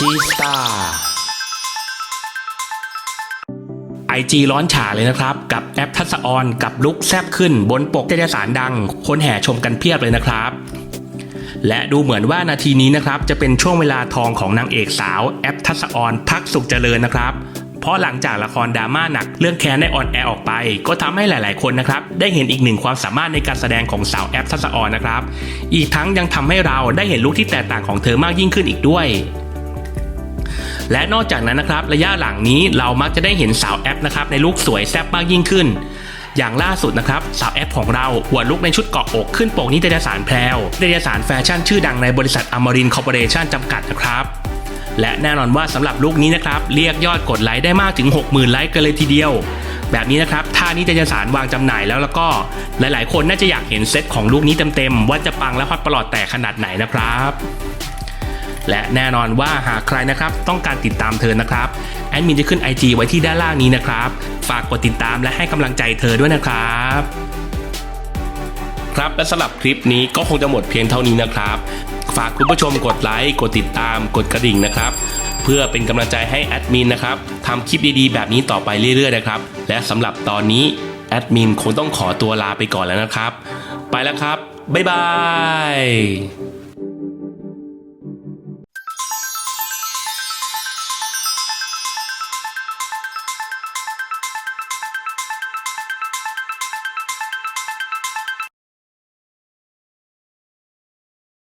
G Star ไอจีร้อนฉาเลยนะครับ กับแอปทัศออนกับลุกแซบขึ้นบนปกเทศสารดัง คนแห่ชมกันเพียบเลยนะครับ และดูเหมือนว่านาทีนี้นะครับ จะเป็นช่วงเวลาทองของนางเอกสาวแอปทัศออนพักสุขเจริญนะครับเพราะหลังจากละครดราม่าหนักเรื่องแค้นได้ออนแอร์ออกไป ก็ทำให้หลายๆคนนะครับได้เห็นอีกหนึ่งความสามารถในการแสดงของสาวแอปทัศออนนะครับ อีกทั้งยังทำให้เราได้เห็นลุคที่แตกต่างของเธอมากยิ่งขึ้นอีกด้วย และนอกจากนั้นนะครับระยะหลังนี้เรามักจะได้เห็นสาวแอปนะครับในลุคสวยแซ่บมากยิ่งขึ้น อย่างล่าสุดนะครับสาวแอปของเราหัวลุกในชุดเกาะอกขึ้นปกนิตยสารแพรวนิตยสารแฟชั่นชื่อดังในบริษัทอมรินคอร์ปอเรชั่นจำกัดนะครับและแน่นอนว่าสำหรับลุคนี้นะครับ เรียกยอดกดไลค์ได้มากถึง 60,000 ไลค์กันเลยทีเดียว แบบนี้นะครับ ถ้านิตยสารวางจำหน่ายแล้วแล้วก็ หลายๆ คนน่าจะอยากเห็นเซตของลุคนี้เต็ม ๆ ว่าจะปังและฮอตประหลอดแตกขนาดไหนนะครับ และแน่นอนว่าหากใครนะครับต้องการติดตามเธอนะครับแอดมินจะขึ้น IG ไว้ที่ด้านล่างนี้นะครับ ฝากกดติดตามและให้กำลังใจเธอด้วยนะครับครับและสำหรับคลิปนี้ก็คงจะหมดเพียงเท่านี้นะครับ ฝากคุณผู้ชมกดไลค์กดติดตามกดกระดิ่งนะครับ เพื่อเป็นกำลังใจให้แอดมินนะครับทำคลิปดีๆ แบบนี้ต่อไปเรื่อยๆนะครับ และสำหรับตอนนี้แอดมินคงต้องขอตัวลาไปก่อนแล้วนะครับ ไปแล้วครับ บ๊ายบาย